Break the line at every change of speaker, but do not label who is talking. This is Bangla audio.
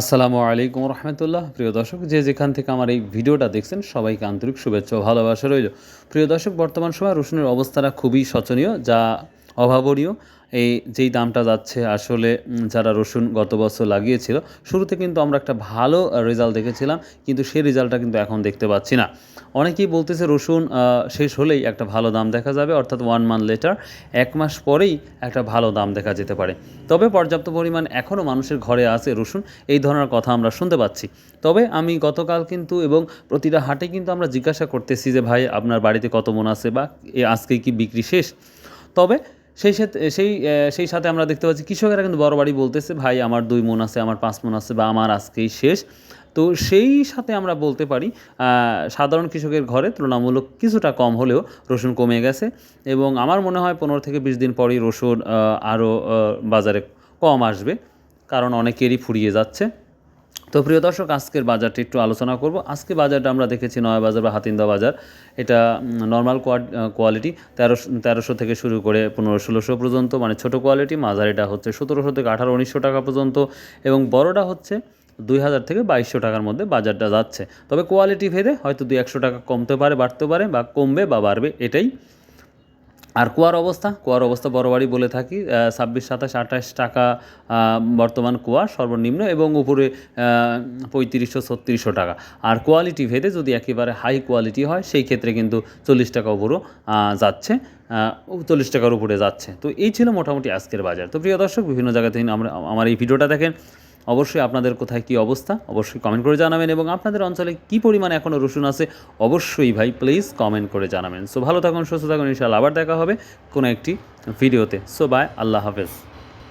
আসসালামু আলাইকুম রহমতুল্লাহ। প্রিয় দর্শক, যে যেখান থেকে আমার এই ভিডিওটা দেখছেন, সবাইকে আন্তরিক শুভেচ্ছা ভালোবাসা রইল। প্রিয় দর্শক, বর্তমান সময় রসুনের অবস্থাটা খুবই শোচনীয়, যা অভাবনীয়। এই যেই দামটা যাচ্ছে, আসলে যারা রসুন গত বছর লাগিয়েছিল, শুরুতে কিন্তু আমরা একটা ভালো রেজাল্ট দেখেছিলাম, কিন্তু সেই রেজাল্টটা কিন্তু এখন দেখতে পাচ্ছি না। অনেকেই বলতেছে রসুন শেষ হলেই একটা ভালো দাম দেখা যাবে, অর্থাৎ ওয়ান মান্থ লেটার এক মাস পরেই একটা ভালো দাম দেখা যেতে পারে। তবে পর্যাপ্ত পরিমাণ এখনও মানুষের ঘরে আছে রসুন, এই ধরনের কথা আমরা শুনতে পাচ্ছি। তবে আমি গতকাল কিন্তু এবং প্রতিটা হাটে কিন্তু আমরা জিজ্ঞাসা করতেছি যে, ভাই, আপনার বাড়িতে কত মন আছে বা আজকে কি বিক্রি শেষ? তবে সেই সাথে, সেই সেই সাথে আমরা দেখতে পাচ্ছি, কৃষকেরা কিন্তু বড় বাড়ি বলতেছে, ভাই, আমার দুই মন আছে, আমার পাঁচ মন আছে বা আমার আজকেই শেষ। তো সেই সাথে আমরা বলতে পারি সাধারণ কৃষকের ঘরে তুলনামূলক কিছুটা কম হলেও রসুন কমে গেছে এবং আমার মনে হয় পনেরো থেকে বিশ দিন পরই রসুন আরও বাজারে কম আসবে, কারণ অনেকেরই ফুরিয়ে যাচ্ছে। তো প্রিয় দর্শক, আজকের বাজারটা একটু আলোচনা করব। আজকে বাজারটা আমরা দেখেছি নয়া বাজার বা হাতিন্দা বাজার। এটা নর্মাল কোয়ালিটি তেরোশো তেরোশো থেকে শুরু করে পনেরো, ষোলোশো পর্যন্ত মানে ছোটো কোয়ালিটি মাঝারিটা হচ্ছে সতেরোশো থেকে আঠারো, উনিশশো টাকা পর্যন্ত এবং বড়টা হচ্ছে দুই হাজার থেকে বাইশশো টাকার মধ্যে বাজারটা যাচ্ছে। তবে কোয়ালিটি ভেদে হয়তো দুই একশো টাকা কমতে পারে বাড়তে পারে বা কমবে বা বাড়বে, এটাই আর কুয়ার অবস্থা? কুয়ার অবস্থা বাড়ি বলে থাকি। ছাব্বিশ, সাতাশ, আঠাশ টাকা বর্তমান কুয়া সর্বনিম্ন এবং উপরে পঁয়ত্রিশশো, ছত্রিশশো টাকা। আর কোয়ালিটি ভেদে যদি একেবারে হাই কোয়ালিটি হয়, সেই ক্ষেত্রে কিন্তু চল্লিশ টাকা উপরও যাচ্ছে। চল্লিশ টাকার উপরে যাচ্ছে। তো এই ছিল মোটামুটি আজকের বাজার। তো প্রিয় দর্শক, বিভিন্ন জায়গা থেকে আমরা, আমার এই ভিডিওটা দেখেন। অবশ্যই আপনাদের কোথায় কি অবস্থা, অবশ্যই কমেন্ট করে জানাবেন এবং আপনাদের অঞ্চলে কি পরিমাণ এখনও রসুন আছে, অবশ্যই ভাই প্লিজ কমেন্ট করে জানাবেন। সো ভালো থাকুন, সুস্থ থাকুন, ইনশাআল্লাহ আবার দেখা হবে কোনো একটি ভিডিওতে সো বাই আল্লাহ হাফেজ।